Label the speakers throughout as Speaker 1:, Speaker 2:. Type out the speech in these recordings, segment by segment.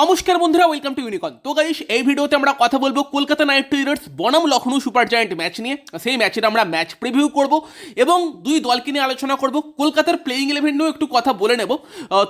Speaker 1: নমস্কার বন্ধুরা welcome to ইউনিকন তো গাইস এই ভিডিওতে আমরা কথা বলব কলকাতা নাইট রাইডার্স বনাম লখনৌ সুপার জায়ান্ট ম্যাচ নিয়ে। সেই ম্যাচের আমরা ম্যাচ প্রিভিউ করব এবং দুই দলকে নিয়ে আলোচনা করব। কলকাতার প্লেইং ইলেভেন নিয়েও একটু কথা বলে নেব।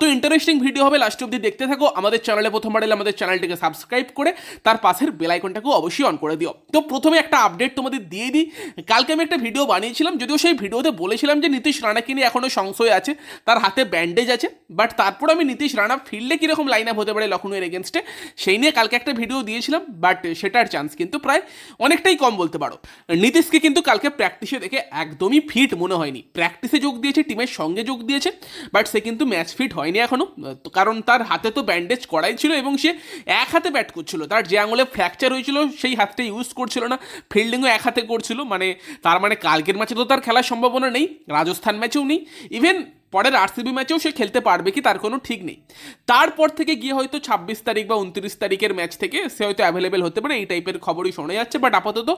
Speaker 1: তো ইন্টারেস্টিং ভিডিও হবে লাস্ট অব্দি দেখতে থাকো। আমাদের চ্যানেলে প্রথমবার এলে আমাদের চ্যানেলটিকে সাবস্ক্রাইব করে, তার পাশের বেল আইকনটাকেও অবশ্যই অন করে দিও। তো প্রথমে একটা আপডেট তোমাদের দিয়ে দিই। কালকে আমি একটা ভিডিও বানিয়েছিলাম, যদিও সেই ভিডিওতে বলেছিলাম যে নীতিশ রানাকে নিয়ে এখনও সংশয় আছে, তার হাতে ব্যান্ডেজ আছে বাট তারপর আমি নীতিশ রানা ফিল্ডে কীরকম লাইন আপ হতে পারে লখনৌয়ের এগেনস্টে সেই নিয়ে কালকে একটা ভিডিও দিয়েছিলাম বাট সেটার চান্স কিন্তু প্রায় অনেকটাই কম বলতে পারো। নীতিশকে কিন্তু কালকে প্র্যাকটিসে দেখে একদমই ফিট মনে হয়নি। প্র্যাকটিসে যোগ দিয়েছে টিমের সঙ্গে যোগ দিয়েছে বাট সে কিন্তু ম্যাচ ফিট হয়নি এখনও কারণ তার হাতে তো ব্যান্ডেজ করাই ছিল এবং সে এক হাতে ব্যাট করছিল। তার যে আঙুলে ফ্র্যাকচার হয়েছিল, সেই হাতটা ইউজ করছিল না। ফিল্ডিংও এক হাতে করছিল। মানে তার মানে কালকের ম্যাচে তো তার খেলার সম্ভাবনা নেই। রাজস্থান ম্যাচেও নেই। ইভেন পরের আরসিবি ম্যাচেও সে খেলতে পারবে কি তার কোনো ঠিক নেই। তারপর থেকে গিয়ে হয়তো ছাব্বিশ তারিখ বা উনত্রিশ তারিখের ম্যাচ থেকে সে হয়তো অ্যাভেলেবেল হতে পারে, এই টাইপের খবরই শোনা যাচ্ছে। বাট আপাতত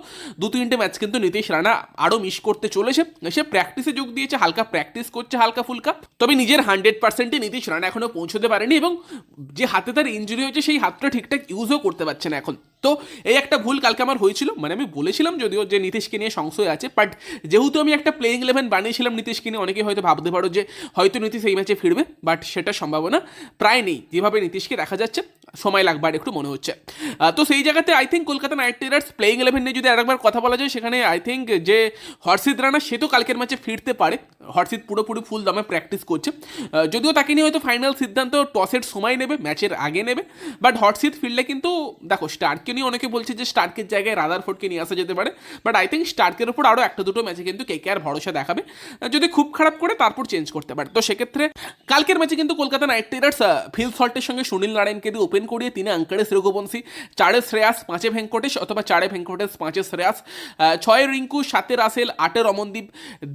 Speaker 1: দু তিনটে ম্যাচ কিন্তু নীতিশ রানা আরও মিস করতে চলেছে। সে প্র্যাকটিসে যোগ দিয়েছে, হালকা প্র্যাকটিস করছে হালকা ফুলকা। তবে নিজের হান্ড্রেড পার্সেন্টই নীতিশ রানা এখনও পৌঁছতে পারেনি এবং যে হাতে তার ইঞ্জুরি হয়েছে, সেই হাতটা ঠিকঠাক ইউজও করতে পারছে না এখন। তো এই একটা ভুল কালকে আমার হয়েছিল। মানে আমি বলেছিলাম যদিও যে নীতিশকে নিয়ে সংশয় আছে বাট যেহেতু আমি একটা প্লেইং ইলেভেন বানিয়েছিলাম নীতিশকে নিয়ে অনেকে হয়তো ভাবতে পারো যে হয়তো নীতিশ এই ম্যাচে ফিরবে বাট সেটার সম্ভাবনা প্রায় নেই। যেভাবে নীতিশকে দেখা যাচ্ছে, সময় লাগবে আর একটু মনে হচ্ছে। তো সেই জায়গাতে I think Kolkata Knight Riders playing eleven নিয়ে যদি আরেকবার কথা বলা যায়, সেখানে আই থিঙ্ক যে হর্ষিত রানা, সে তো কালকের ম্যাচে ফিরতে পারে। হর্ষিত পুরোপুরি ফুল দমে প্র্যাকটিস করছে। যদিও তাকে নিয়ে হয়তো ফাইনাল সিদ্ধান্ত টসের সময় নেবে ম্যাচের আগে নেবে বাট হর্ষিত ফিরলে কিন্তু, দেখো স্টার্ককে নিয়ে অনেকে বলছে যে স্টার্কের জায়গায় রাদারফোর্ডকে নিয়ে আসা যেতে পারে বাট আই থিঙ্ক স্টার্কের উপর আরও একটা দুটো ম্যাচে কিন্তু কে আর ভরসা দেখাবে। যদি খুব খারাপ করে তারপর চেঞ্জ করতে পারে। তো সেক্ষেত্রে কালকের ম্যাচে কিন্তু কলকাতা নাইট রাইডার্স ফিল সল্টের সঙ্গে সুনীল নারায়ণকে দিয়ে ওপেন করিয়ে তিনি আঙ্কারেশ রঘুবংশী চারে শ্রেয়াস, পাঁচে ভেঙ্কটেশ অথবা চারে ভেঙ্কটেশ, পাঁচে শ্রেয়াস। ছয়ে রিঙ্কু, সাতে রাসেল, আটে রমনদীপ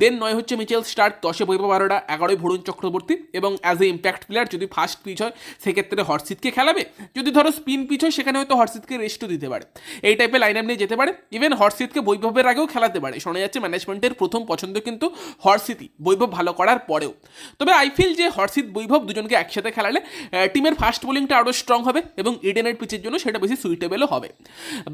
Speaker 1: দেন নয় হচ্ছে মিচেল স্টার্ক, দশে বৈভব বারোটা এগারোয় ভরুণ চক্রবর্তী এবং অ্যাজ এ ইম্প্যাক্ট প্লেয়ার যদি ফার্স্ট পিচ হয়, সেক্ষেত্রে হর্ষিতকে খেলাবে। যদি ধরো স্পিন পিচ হয়, সেখানে হয়তো হর্ষিতকে রেস্টও দিতে পারে। এই টাইপের লাইন আপ নিয়ে যেতে পারে। ইভেন হর্ষিতকে বৈভবের আগেও খেলাতে পারে। শোনা যাচ্ছে ম্যানেজমেন্টের প্রথম পছন্দ কিন্তু হর্ষিতই বৈভব ভালো করার পরেও। তবে আই ফিল যে হর্ষিত বৈভব দুজনকে একসাথে খেলালে টিমের ফাস্ট বোলিংটা আরও স্ট্রং হবে এবং ইডেনের পিচের জন্য সেটা বেশি সুইটেবলও হবে।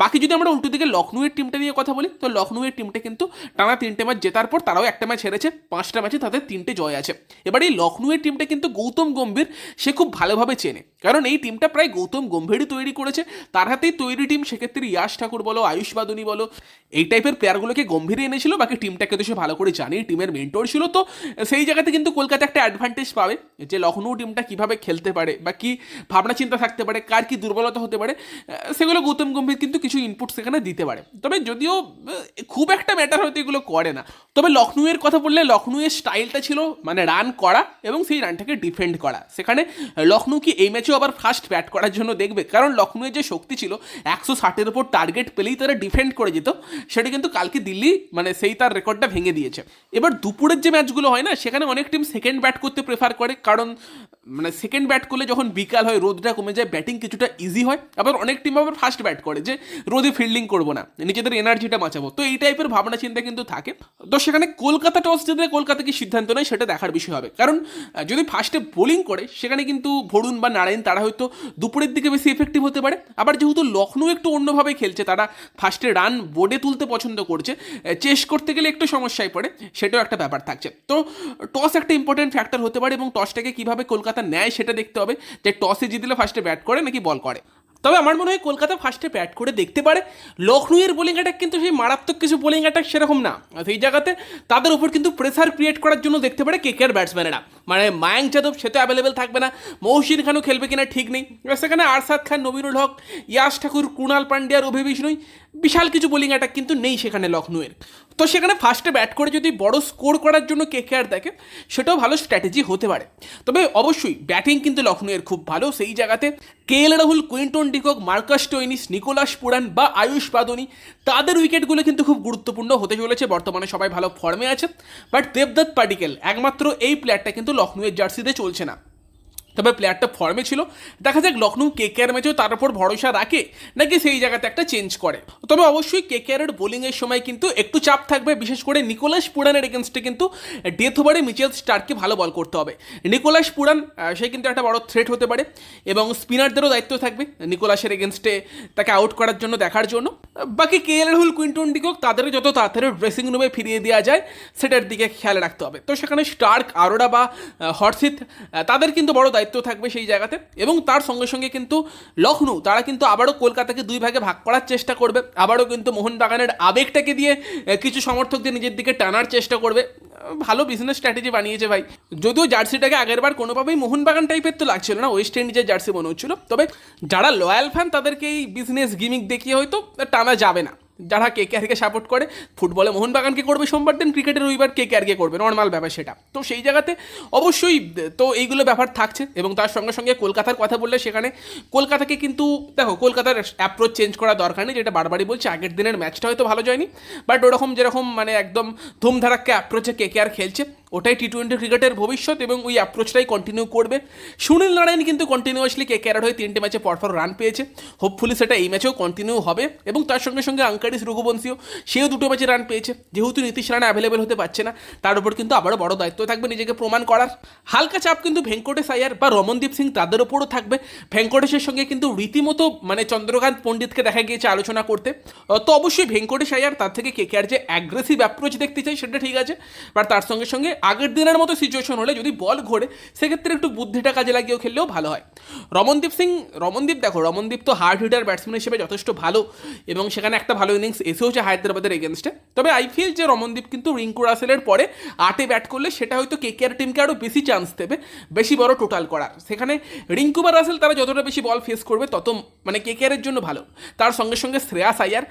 Speaker 1: বাকি যদি আমরা উল্টো দিকে লখনৌয়ের টিমটা নিয়ে কথা বলি, তো লখনৌয়ের টিমটা কিন্তু টানা তিনটে ম্যাচ জেতার পর তারাও একটা ম্যাচ হেরেছে। পাঁচটা ম্যাচে তাদের তিনটে জয় আছে। এবার এই লখনৌয়ের টিমটা কিন্তু গৌতম গম্ভীর, সে খুব ভালোভাবে চেনে। কারণ এই টিমটা প্রায় গৌতম গম্ভীরই তৈরি করেছে। তার হাতেই তৈরি টিম, সেক্ষেত্রে ইয়াশ ঠাকুর বলো, আয়ুষ বাদুনি বলো, এই টাইপের প্লেয়ারগুলোকে গম্ভীরে এনেছিল। বাকি টিমটাকে তো সে ভালো করে জানি টিমের মেন্টর ছিল তো। সেই জায়গাতে কিন্তু কলকাতা একটা অ্যাডভান্টেজ পাবে যে লখনৌ টিমটা কীভাবে খেলতে পারে বা কি ভাবনা চিন্তা থাকতে পারে, কার কি দুর্বলতা হতে পারে সেগুলো গৌতম গম্ভীর কিন্তু কিছু ইনপুট সেখানে দিতে পারে। তবে যদিও খুব একটা ম্যাটার হয়তো এগুলো করে না। তবে লখনৌয়ের কথা বললে লখনৌয়ের স্টাইলটা ছিল মানে রান করা এবং সেই রানটাকে ডিফেন্ড করা। সেখানে লখনৌ কি এই ম্যাচেও আবার ফার্স্ট ব্যাট করার জন্য দেখবে? কারণ লখনৌয়ের যে শক্তি ছিল একশো ষাটের উপর টার্গেট পেলেই তারা ডিফেন্ড করে যেত, সেটা কিন্তু কালকে দিল্লি মানে সেই তার রেকর্ডটা ভেঙে দিয়েছে। এবার দুপুরের যে ম্যাচগুলো হয় না, সেখানে অনেক টিম সেকেন্ড ব্যাট করতে প্রেফার করে, কারণ মানে সেকেন্ড ব্যাট করলে যখন বিকাল হয়, রোদটা কমে যায় ব্যাটিং কিছুটা ইজি হয়। আবার অনেক টিম আবার ফার্স্ট ব্যাট করে যে, রোদে ফিল্ডিং করব না, নিজেদের এনার্জিটা বাঁচাবো। তো এই টাইপের ভাবনা চিন্তা কিন্তু থাকে। তো সেখানে কলকাতা টস জিতলে কলকাতা কি সিদ্ধান্ত নেয়, সেটা দেখার বিষয় হবে। কারণ যদি ফার্স্টে বোলিং করে, সেখানে কিন্তু ভরুণ বা নারায়ণ, তারা হয়তো দুপুরের দিকে বেশি এফেক্টিভ হতে পারে। আবার যেহেতু লখনৌ একটু অন্যভাবে খেলছে, তারা ফার্স্টে রান বোর্ডে তুলতে পছন্দ করছে চেস করতে গেলে একটু সমস্যায় পড়ে, সেটাও একটা ব্যাপার থাকছে। তো টস একটা ইম্পর্টেন্ট ফ্যাক্টর হতে পারে এবং টসটাকে কীভাবে কলকাতা নেয় সেটা দেখতে হবে যে টসে জিতলে ফার্স্টে ব্যাট করে নাকি বল করে। তবে আমার মনে হয় কলকাতা ফার্স্টে ব্যাট করে দেখতে পারে। লখনৌয়ের বোলিং অ্যাটাক কিন্তু সেই মারাত্মক কিছু বোলিং অ্যাটাক সেরকম না। সেই জায়গাতে তাদের উপর কিন্তু প্রেসার ক্রিয়েট করার জন্য দেখতে পারে কে ব্যাটসম্যানেরা মানে মায়াঙ্ক যাদব সে তো অ্যাভেলেবেল থাকবে না। মৌসিন খানও খেলবে কিনা ঠিক নেই। সেখানে আরশাদ খান, নবীনুল হক, ইয়াস ঠাকুর, কুণাল পান্ডিয়ার অভিবিষ্ণুই বিশাল কিছু বোলিং অ্যাটাক কিন্তু নেই সেখানে লখনৌয়ের তো সেখানে ফার্স্টে ব্যাট করে যদি বড় স্কোর করার জন্য কে কে আর দেখে, সেটাও ভালো স্ট্র্যাটেজি হতে পারে। তবে অবশ্যই ব্যাটিং কিন্তু লখনৌয়ের খুব ভালো। সেই জায়গাতে K L Rahul, Quinton de Kock, Marcus Stoinis Nicholas Pooran বা আয়ুষ বাদনি তাদের উইকেটগুলো কিন্তু খুব গুরুত্বপূর্ণ হতে চলেছে। বর্তমানে সবাই ভালো ফর্মে আছে। বাট দেবদত্ত পাডিকেল, একমাত্র এই প্লেয়ারটা কিন্তু লখনৌয়ের জার্সিতে চলছে না। তবে প্লেয়ারটা ফর্মে ছিল। দেখা যাক লখনৌ কে কে আর ম্যাচেও তার উপর ভরসা রাখে নাকি সেই জায়গাতে একটা চেঞ্জ করে। তবে অবশ্যই কে কে আরের বোলিংয়ের সময় কিন্তু একটু চাপ থাকবে। বিশেষ করে নিকোলাস পুরানের এগেনস্টে কিন্তু ডেথ ওভারে মিচেল স্টার্ককে ভালো বল করতে হবে। নিকোলাস পুরান সে কিন্তু একটা বড় থ্রেট হতে পারে এবং স্পিনারদেরও দায়িত্ব থাকবে নিকোলাসের এগেনস্টে তাকে আউট করার জন্য দেখার জন্য। বাকি K L Rahul, Quinton de Kock তাদের যত তাড়াতাড়ি ড্রেসিং রুমে ফিরিয়ে দেওয়া যায়, সেটার দিকে খেয়াল রাখতে হবে। তো সেখানে স্টার্ক, আরোরা বা হরসিত তাদের কিন্তু বড় দায়িত্ব থাকবে সেই জায়গাতে। এবং তার সঙ্গে সঙ্গে কিন্তু লখনৌ তারা কিন্তু আবারও কলকাতাকে দুই ভাগে ভাগ করার চেষ্টা করবে। আবারও কিন্তু মোহনবাগানের আবেগটাকে দিয়ে কিছু সমর্থকদের নিজের দিকে টানার চেষ্টা করবে। ভালো বিজনেস স্ট্র্যাটেজি বানিয়েছে ভাই। যদিও জার্সিটাকে আগেরবার কোনোভাবেই মোহনবাগান টাইপের তো লাগছিল না ওয়েস্ট ইন্ডিজের জার্সি মনে হচ্ছিল তবে যারা লয়াল ফ্যান তাদেরকে এই বিজনেস গিমিক দেখিয়ে হয়তো টানা যাবে না। যারা কে কেআরকে সাপোর্ট করে, ফুটবলে মোহনবাগানকে করবে সোমবার দিন ক্রিকেটের রবিবার কে কেআরকে করবে নর্মাল ব্যাপার সেটা। তো সেই জায়গাতে অবশ্যই, তো এইগুলো ব্যাপার থাকছে এবং তার সঙ্গে সঙ্গে কলকাতার কথা বললে সেখানে কলকাতাকে কিন্তু, দেখো, কলকাতার অ্যাপ্রোচ চেঞ্জ করা দরকার নেই, যেটা বারবারই বলছে, আগের দিনের ম্যাচটা হয়তো ভালো যায়নি বাট ওরকম যেরকম মানে একদম ধুমধারাক্কে অ্যাপ্রোচে কে কে আর খেলছে ওটাই টি টোয়েন্টি ক্রিকেটের ভবিষ্যৎ এবং ওই অ্যাপ্রোচটাই কন্টিনিউ করবে। সুনীল নারায়ণ কিন্তু কন্টিনিউয়াসলি কে কেয়ার হয়ে তিনটে ম্যাচে পরপর রান পেয়েছে। হোপফুলি সেটা এই ম্যাচেও কন্টিনিউ হবে এবং তার সঙ্গে সঙ্গে আঙ্কারিস রঘুবংশীও সেও দুটো ম্যাচে রান পেয়েছে। যেহেতু নীতিশ রানা অ্যাভেলেবেল হতে পারছে না, তার উপর কিন্তু আবারও বড় দায়িত্ব থাকবে নিজেকে প্রমাণ করার। হালকা চাপ কিন্তু ভেঙ্কটেশ আয়ার বা রমনদীপ সিং তাদের ওপরও থাকবে। ভেঙ্কটেশের সঙ্গে কিন্তু রীতিমতো মানে চন্দ্রকান্ত পণ্ডিতকে দেখা গিয়েছে আলোচনা করতে। তো অবশ্যই ভেঙ্কটেশ আয়ার তার থেকে কে কেয়ার যে অ্যাগ্রেসিভ অ্যাপ্রোচ দেখতে চাই সেটা ঠিক আছে বাট তার সঙ্গে সঙ্গে আগের দিনের মতো সিচুয়েশন হলে যদি বল ঘোরে, সেক্ষেত্রে একটু বুদ্ধিটা কাজে লাগিয়েও খেললেও ভালো হয়। রমনদীপ সিং, রমনদীপ দেখো, রমনদীপ তো হার্ড হিটার ব্যাটসম্যান হিসেবে যথেষ্ট ভালো এবং সেখানে একটা ভালো ইনিংস এসেওছে হায়দ্রাবাদের এগেনস্টে তবে আই ফিল যে রমনদীপ কিন্তু রিঙ্কু রাসেলের পরে আটে ব্যাট করলে সেটা হয়তো কে কেয়ার টিমকে আরও বেশি চান্স দেবে, বেশি বড় টোটাল করার। সেখানে রিঙ্কু বা রাসেল তারা যতটা বেশি বল ফেস করবে, তত মানে কে কেয়ারের জন্য ভালো। তার সঙ্গে সঙ্গে শ্রেয়াস আয়ার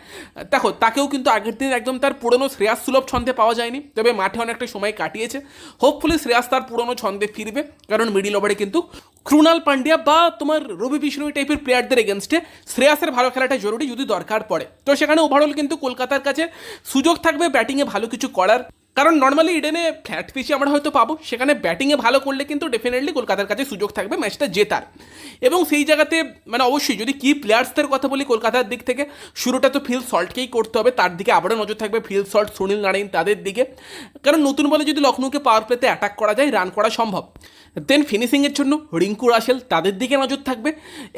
Speaker 1: দেখো, তাকেও কিন্তু আগের দিন একদম তার পুরনো শ্রেয়াস সুলভ ছন্দে পাওয়া যায়নি, তবে মাঠে অনেকটা সময় কাটিয়েছে। হোপফুলি শ্রেয়াস তার পুরনো ছন্দে ফিরবে, কারণ মিডিল ওভারে কিন্তু ক্রুনাল পান্ডিয়া বা তোমার রবি বিষ্ণু টাইপের প্লেয়ারদের এগেনস্টে শ্রেয়াসের ভালো খেলাটা জরুরি যদি দরকার পড়ে। তো সেখানে ওভারঅল কিন্তু কলকাতার কাছে সুযোগ থাকবে ব্যাটিংয়ে ভালো কিছু করার কারণ নর্মালি ইডেনে ফ্ল্যাট পিচে আমরা হয়তো পাবো, সেখানে ব্যাটিংয়ে ভালো করলে কিন্তু ডেফিনেটলি কলকাতার কাছে সুযোগ থাকবে ম্যাচটা জেতার। এবং সেই জায়গাতে মানে অবশ্যই যদি কি প্লেয়ার্সদের কথা বলি কলকাতার দিক থেকে, শুরুটা তো ফিল সল্টকেই করতে হবে, তার দিকে আবারও নজর থাকবে ফিল সল্ট সুনীল নারায়ণ তাদের দিকে। কারণ নতুন বলে যদি লখনৌকে পাওয়ার প্লেতে অ্যাটাক করা যায় রান করা সম্ভব। দেন ফিনিশিংয়ের জন্য রিঙ্কু রাসেল তাদের দিকে নজর থাকবে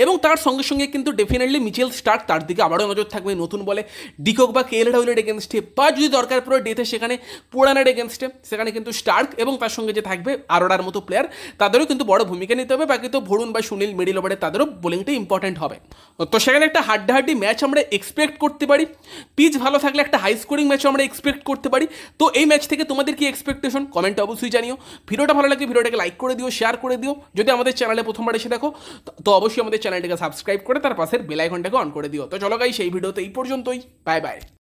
Speaker 1: এবং তার সঙ্গে সঙ্গে কিন্তু ডেফিনেটলি মিচেল স্টার্ক তার দিকে আবারও নজর থাকবে নতুন বলে। ডিকক বা কেএল রাহুলের এগেনস্টে বা যদি দরকার পড়ে ডেতে সেখানে পুরানের এগেনস্টে সেখানে কিন্তু স্টার্ক এবং তার সঙ্গে যে থাকবে আরোডার মতো প্লেয়ার তাদেরও কিন্তু বড় ভূমিকা নিতে হবে। বাকি তো ভরুণ বা সুনীল মিডিল ওভারে তাদেরও বোলিংটা ইম্পর্টেন্ট হবে। তো সেখানে একটা হাড্ডাহাড্ডি ম্যাচ আমরা এক্সপেক্ট করতে পারি। পিচ ভালো থাকলে একটা হাই স্কোরিং ম্যাচও আমরা এক্সপেক্ট করতে পারি। তো এই ম্যাচ থেকে তোমাদের কি এক্সপেকটেশন কমেন্টে অবশ্যই জানিও। ভিডিওটা ভালো লাগে ভিডিওটাকে লাইক করে দিও শেয়ার করে দিও। যদি আমাদের চ্যানেলে প্রথমবার এসে দেখো, তো- অবশ্যই আমাদের চ্যানেলটাকে সাবস্ক্রাইব করে তার পাশের বেল আইকনটাকে অন করে দিও। তো চলো গাই সেই ভিডিওতে এই পর্যন্তই। Bye bye